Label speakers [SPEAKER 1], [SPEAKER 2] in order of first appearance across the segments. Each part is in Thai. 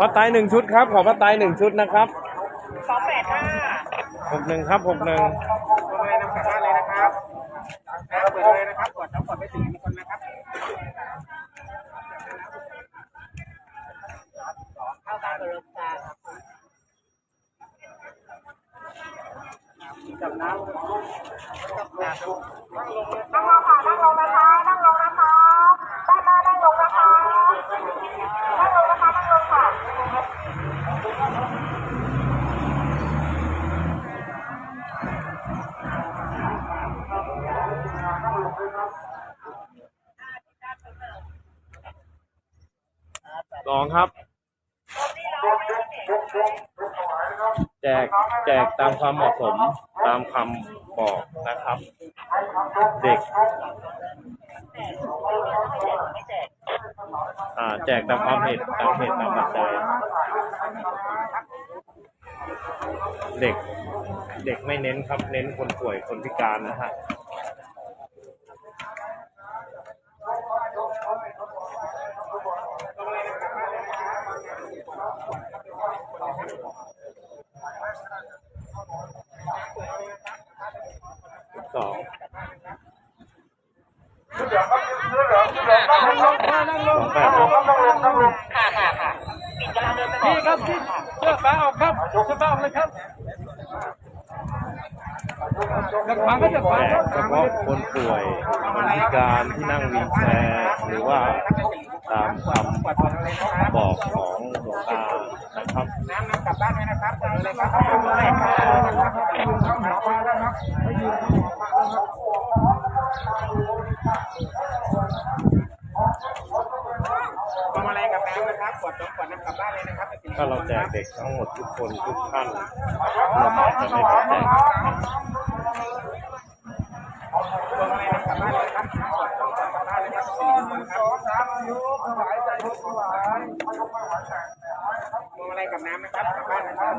[SPEAKER 1] ผ้าไตรหนึ่งชุดครับ ขอผ้าไตรหนึ่งชุดนะครับ
[SPEAKER 2] สองแปดห้า
[SPEAKER 1] หกหนึ่งครับหกหนึ่ง
[SPEAKER 2] ตัวเลยนำกลับบ้านเลยนะครับนะเปิดเลยนะครับกดน้ำกดไม่ถึงทุกคนนะครับเข้าตาเปิดตาจับน้ำจับน้ำนั่งลงเลย
[SPEAKER 3] นั่งลงค่ะนั่งลงนะคะนั่งลงนะคะด้านหน้านั่งลงนะคะนั่งลงนะคะนั่งลงค่ะ
[SPEAKER 1] สองครับ แจกแจกตามความเหมาะสมตามคำบอกนะครับ เด็ก อ่า แจกตามความเหตุตามเหตุตามปัจจัย เด็ก เด็กไม่เน้นครับ เน้นคนป่วยคนพิการนะฮะสองสองแปดครับ
[SPEAKER 2] ค่ะค่ะค่ะปิดกำลังเดินไปพี่ครับพี่เชือกฟ้าออกครับเชือกฟ้าออกเลยครับเชือกฟ้าก็เชือกฟ้า
[SPEAKER 1] แจกเฉพาะคนป่วยคนพิการที่นั่งวีลแชร์หรือว่าตามคำบอกของหลวงตานะครับ
[SPEAKER 2] น้ำน้ำกลับบ้านเลยนะครับเลยครับมาอะไรกับน้ำนะครับกดสองกดน้ำกลับบ้านเลยนะครับ
[SPEAKER 1] ถ้าเราแจกเด็กทั้งหมดทุกคนทุกท่านเราอาจจะไม่พอแจก
[SPEAKER 2] อะไรนำกลับบ้านเลยครับกดสองกดกลับบ้านเลยครับสี่คนครับสามอายุถวายใจถวายพวงอะไรกับน้ำนะครับกลับบ้านนะครับ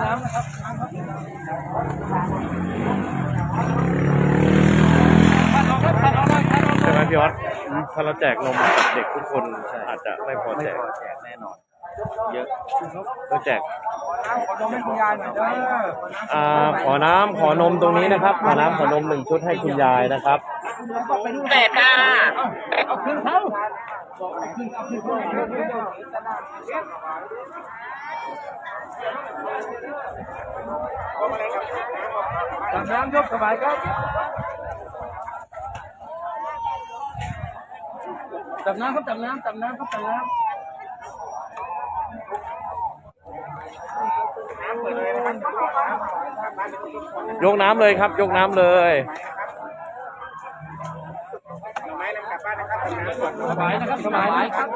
[SPEAKER 2] น้ำนะครับ
[SPEAKER 1] ใช่ไหมพี่ออสถ้าเราแจกนมกับเด็กทุกคนอาจจะไม่พอแจก
[SPEAKER 4] แจกแน่นอน
[SPEAKER 1] เยอะเราแจก
[SPEAKER 2] น้ำขอดมให้คุณยายหน่อยเด้อ
[SPEAKER 1] อ่าขอน้ำขอนมตรงนี้นะครับ ขอน้ำขอนมหนึ่งชุดให้คุณยายนะครับ
[SPEAKER 2] แปดค่ะ
[SPEAKER 4] เอาขึ้นเขา
[SPEAKER 2] พวงอะไรกับน้ำ
[SPEAKER 4] จับน้ำยกสบายครับจับน้ำครับจับน้ำจับน้ำครับจับน้
[SPEAKER 2] น้ำเปิดเล ยนะครับกลับบ้านเลยทุกคนนะ
[SPEAKER 1] ยกน้ำเลยครับ ยกน้ำเลย
[SPEAKER 2] หน่อไม้นำกลับบ้านนะครับน้ำกดำ
[SPEAKER 4] สบายนะครับสบายครับ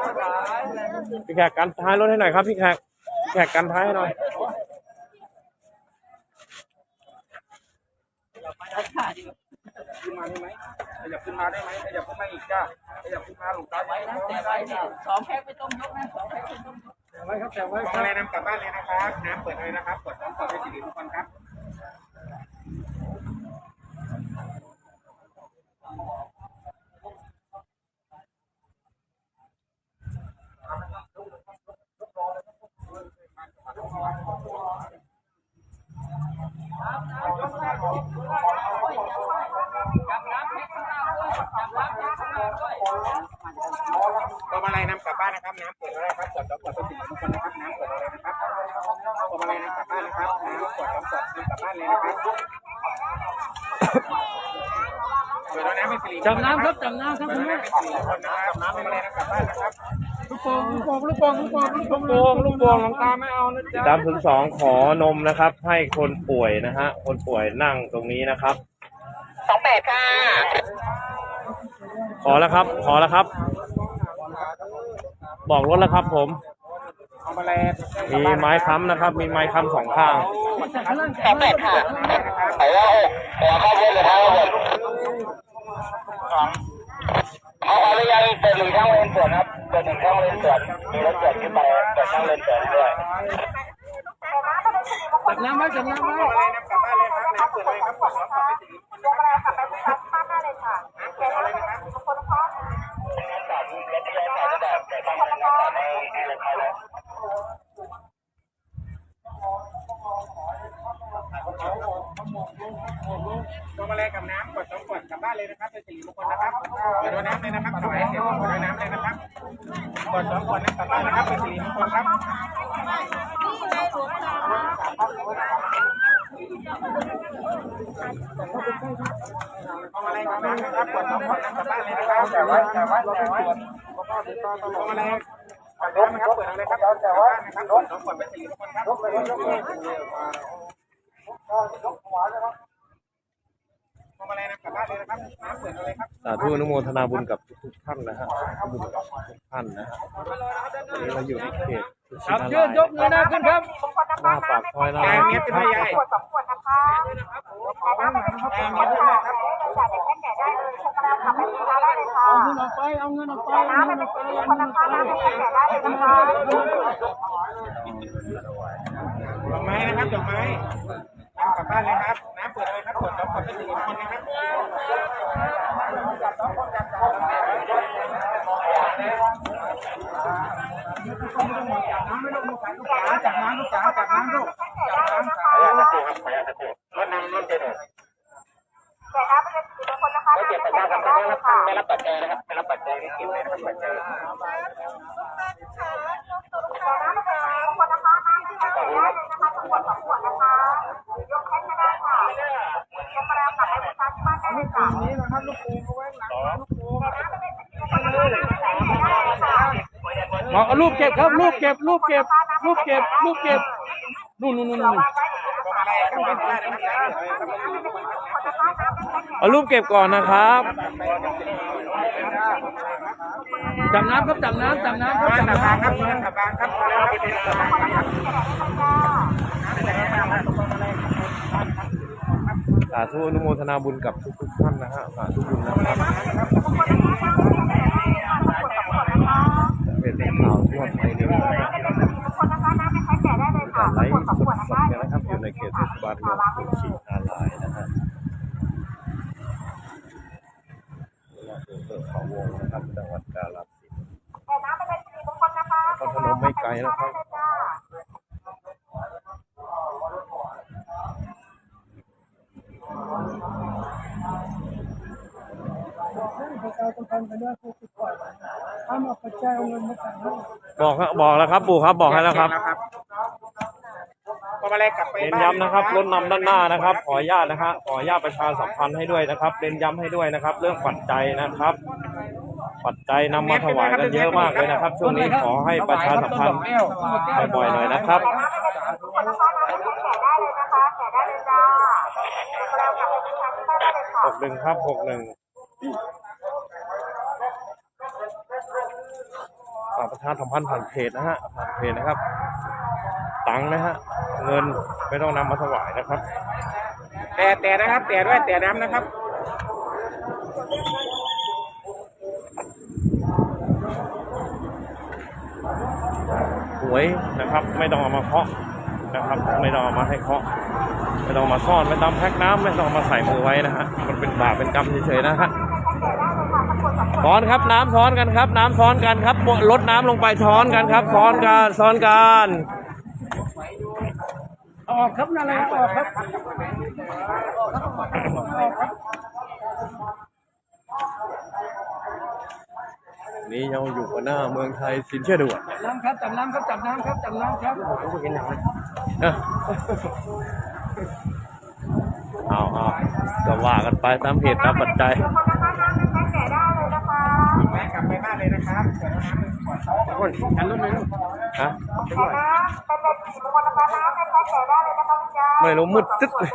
[SPEAKER 1] พี่แขกกันท้ายรถให้หน่อยครับพี่แขกพี่แขกกันท้ายให้หน่อย
[SPEAKER 2] ขึ้ นมาได้ไหมขยับขึ้นมาได้ไหมขยับขึ้นมาอีกจ้าขยับขึ้นมาหลงตาไว้นะแต่ไว้เนี่ย
[SPEAKER 4] สองแพ็คไม่ต้องยกนะสองแพ็คไม่ต้องยกไว้ครับแต่ไว้
[SPEAKER 2] พวงอะไรนำกลับบ้านเลยนะครับน้ำเปิดเลยนะครับกดน้ำกดให้สิริทุกคนครับพวง มาลัยนำกลับบ้านนะครับน้ำเปิดแล้วครับกดแล้วดเป็นสิ่งทุกคนนะครับน้ำเปิดเลยนะครับพวงมาลัยนำกลับบ้านนะครับน้ำกดแล้วดนำกลับบ้านเลยนะครับเปิดแล้วน้ำเป็นสิริ
[SPEAKER 4] จับน้ำครับจับน้ำครับ
[SPEAKER 2] เปิด
[SPEAKER 4] คุณ
[SPEAKER 2] แล้ว
[SPEAKER 4] แม่
[SPEAKER 2] น้ำเป็นสิริทุกคนนะครับน้ำพวงมาลัยนำกลับบ้านนะครับ
[SPEAKER 4] ลูกโป่งลูกโป่งลูกโป่งลูกโป่งลูกโป่ง
[SPEAKER 1] ลูกโป่งลูกโป่งหลวงตาไม่เอานะจ๊ะสามถึงสองขอนมนะครับ ให้คนป่วยนะฮะคนป่วยนั่งตรงนี้นะครับ
[SPEAKER 2] สองแปดค่ะ
[SPEAKER 1] ขอแล้วครับ ขอแล้วครับ บอกรถแล้วครับผม
[SPEAKER 2] พวงมาลัย
[SPEAKER 1] มีไม้ค้ำนะครับ มีไม้ค้ำสองข้าง
[SPEAKER 2] สองแปดค่ะขอว่าขอเข้าเพื่อนเลยครับเอาอะไรยังเปิดหนึ่งช่างเลนสวนครับเปิดหนึ่งช่างเลนสวนมีรถเกิดขึ้นไปเปิดช่างเลนสวนด้วย
[SPEAKER 4] จับน้ำไว้จับน้ำไว้
[SPEAKER 2] พวงมาลัยนำกลับบ้านเลยครับ น้ำเปิดเลยครับกดแล้วกดเป็นสิริทุกคน
[SPEAKER 3] ยกอะไรกลับไปที่ปั๊มบ้านได้เลยค่ะเดี๋ยวเราจะทุกคนนะคะ
[SPEAKER 2] น้ำตัดรถที่เราตัดแบบแต่ต้องน้ำตัดให้ให้เลยครับ พวงมาลัยกับน้ำกดสองขวดกลับบ้าน เลยนะครับเป็นสิริมงคลนะครับเปิดน้ำเลยนะครับถวายเสร็จกดน้ำเลยนะครับกดสองขวดนะกลับบ้านนะครับเป็นสิริมงคลครับพวงมาลัยกับน้ำนะครับกดสองขวดนะกลับบ้านเลยนะครับแต่ว่าแต่ว่าแต่ว่าพวงมาลัยกับน้ำนะครับเปิดเลยครับแต่ว่านะครับกดสองขวดเป็นสิริมงคลครับ ยกเลยยกเลยพวงมาลัยนะกลับบ้านเลยนะครับน้ำเปิดเลยครับ
[SPEAKER 1] สาธุอนุโมทนาบุญกับทุกๆท่านนะฮะบุญกับทุกท่านนะฮะวันนี้เราอยู่ในเขตสุ
[SPEAKER 4] ครับ
[SPEAKER 1] ชิ
[SPEAKER 4] ยื
[SPEAKER 1] นาน
[SPEAKER 4] ยกเงินหน้าขึ้นครับ
[SPEAKER 1] หน้าปากซอยนะ
[SPEAKER 2] แก
[SPEAKER 1] ค
[SPEAKER 2] ง
[SPEAKER 1] รับ
[SPEAKER 2] เนี้ยเป็นใหญ่
[SPEAKER 3] ขวดสองขวดนะคะ
[SPEAKER 2] ขอบ้างนะครับแกง
[SPEAKER 3] ขว
[SPEAKER 2] เนี้
[SPEAKER 3] ด
[SPEAKER 2] ย
[SPEAKER 3] ค่ะ
[SPEAKER 2] นะครับ
[SPEAKER 3] จ่ายเป็นแพ็คใหญ่ได้เลยช็อกโกแลตขับไปลูกค้าได้เลยค่ะ
[SPEAKER 4] เอาเงินออกไป เอาเงินออกไปเอา
[SPEAKER 3] น้ำ
[SPEAKER 4] เงิ
[SPEAKER 3] เป็น
[SPEAKER 4] นออกไป
[SPEAKER 3] สิริม
[SPEAKER 4] เอา
[SPEAKER 3] งค
[SPEAKER 4] เงิ
[SPEAKER 3] ล
[SPEAKER 4] นอ
[SPEAKER 3] นะ
[SPEAKER 4] อกไป
[SPEAKER 3] คะน้ำเป็นแพ็คใหญ่ได้เลยนะคะ
[SPEAKER 2] ดอกไม้นะครับดอกไม้น้ำกลั บ้านเลยครับ น้ำเปิดเลยครับเปิดสองขวดเป็นสิริมงคลนะครับ
[SPEAKER 3] จากน้ำลูกจ๋าจากน้ำลูกจากน้ำ
[SPEAKER 2] ขออนุญาตนะครับขออนุญาตนะครับรถน้ำรถเจริญ
[SPEAKER 3] แต่น้ำเป็นสิริมงคลนะคะน้ำ
[SPEAKER 2] เก็บ
[SPEAKER 3] น
[SPEAKER 2] ปัจจัย
[SPEAKER 3] ให
[SPEAKER 2] ค
[SPEAKER 3] ญ่
[SPEAKER 2] รับ
[SPEAKER 3] ได้
[SPEAKER 2] ไม่
[SPEAKER 3] เลย
[SPEAKER 2] รับไม่รับปัจจัยนะครับไม่รับปัจจัยนี่เก็บเลยนะครับปัจจัย
[SPEAKER 3] ได้เลยค่ะนี่นะ
[SPEAKER 2] ครับลูกปูเขาไว้หลังลูกปู
[SPEAKER 4] บอกเอารูปเก็บครับรูปเก็บรูปเก็บรูปเก็บรูปเก็บนู่นนู่นนู่นนู่น
[SPEAKER 2] พวงมาลัยกลับบ้านได้นะครับ
[SPEAKER 1] เอารูปเก็บก่อนนะครับ
[SPEAKER 4] จับน้ำครับจับน้ำจับน้ำครับจับน้ำ
[SPEAKER 2] ครับบ้านตะบางครับมาแล้วครับ
[SPEAKER 1] สาธุอนุโมทนาบุญกับทุกๆท่านนะฮะสาธุบุญนะครับเป็นข่าวทั่วไทยเลยนะครับการไลฟ์สดๆนี่ยนะครับอยู่ในเขตเทศบาลเมืองสุชินาลายนะฮะอำเภอเขาวงนะครับจังหวัดกาฬสินธุ์พนมไม่ไกลนะครับ
[SPEAKER 4] ประชาสัมพันธ์ไปด้วยผู้ติดต่อถ้ามาปัจจัยเอาเงินมาจ่ายให้
[SPEAKER 1] บอกครับบอกแล้วครับปู่ครับบอกให้แล้วครับ
[SPEAKER 2] พวงมาลัยกลับไป
[SPEAKER 1] เน้น
[SPEAKER 2] บ้าน
[SPEAKER 1] ย้ำนะครับรถนำด้านหน้านะครับ ขออนุญาตนะฮะขออนุญาตประชาสัมพันธ์ให้ด้วยนะครับเน้นย้ำให้ด้วยนะครับ เรื่องปัจจัยนะครับปัจจัยนำมาถวายกันเยอะมากเลยนะครับ ช่วงนี้ขอให้ประชาสัมพันธ์บ่อยๆหน่อยนะครับหกหนึ่งครับหกหนึ่ง ประชาสัมพันธ์ผ่านเพจนะฮะผ่านเพจนะครับ ตังค์นะฮะเงินไม่ต้องนำมาถวายนะครับ
[SPEAKER 2] แต่แต่นะครับแต่ด้วยแต่น้ำนะครับ
[SPEAKER 1] หวยนะครับไม่ต้องเอามาเคาะนะครับ ไม่ต้องเอามาให้เคาะไม่ต้องมาซ่อนไม่ต้องแพ็คน้ำไม่ต้องเอามาใส่มือไว้นะฮะมันเป็นบาปเป็นกรรมเฉยๆนะฮะ ซ้อนครับน้ำซ้อนกันครับ น้ำซ้อนกันครับลดน้ำลงไปซ้อนกันครับ ซ้อนกันซ้อนกัน
[SPEAKER 4] เอาออกครับนั่นเลยเอาออกครับ
[SPEAKER 1] นี่ยังอยู่กับหน้าเมืองไทยสินเชื่อด่วน
[SPEAKER 4] จับน้ำครับจับน้ำครับจับน้ำครับจับน้ำครับ
[SPEAKER 1] อะเอาเอาก็ว่ากันไปตามเหตุตามปัจจัย
[SPEAKER 2] แม่กลับไปบ้าน เลยนะครับเปิดน้ำหนึ่งขวดคนกันรถเลย
[SPEAKER 1] ฮะไม่รู้มืดตึ๊ดเลย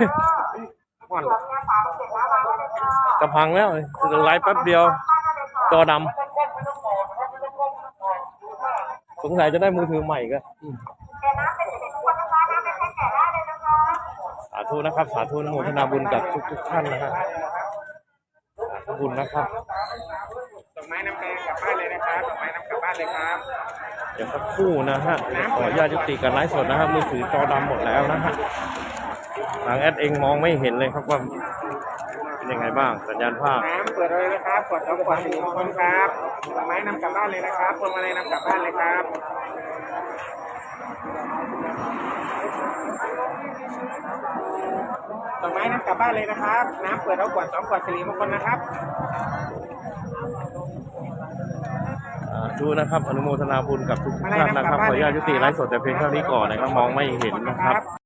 [SPEAKER 1] จะพังแล้วไลฟ์แป๊บเดียวจอดำสงสัยจะได้มือถือใหม่ก็สาธุนะครับ สาธุอนุโมทนาบุญกับทุกทุกๆท่านนะฮะสาธุบุญนะครับ
[SPEAKER 2] ดอกไม้น้ำ ครับดอกไม้น้ำกลับบ้านเลยครับ
[SPEAKER 1] เดี๋ยวสักครู่นะฮะเดี๋ยวขออนุญาตยุติการไลฟ์สดนะฮะมือถือจอดำหมดแล้วนะฮะทางแอดเองมองไม่เห็นเลยครับว่าเป็นยังไงบ้างสัญญาณภาพ
[SPEAKER 2] น้ำเปิดเลยนะครับขวดสองขวดสี่คนครับดอกไม้นำกลับบ้านเลยนะครับพวงมาลัยนำกลับบ้านเลยครับดอกไม้นั้นกลับบ้านเลยนะครับ น้ำเปิดเอาขวดสองขวดสิริมงคลนะครับ
[SPEAKER 1] อ่าดูนะครับ อนุโมทนาบุญกับทุกท่านนะครับ ขออนุญาตยุติไลฟ์สดแต่เพียงเท่านี้ก่อนนะครับ มองไม่เห็นนะครับ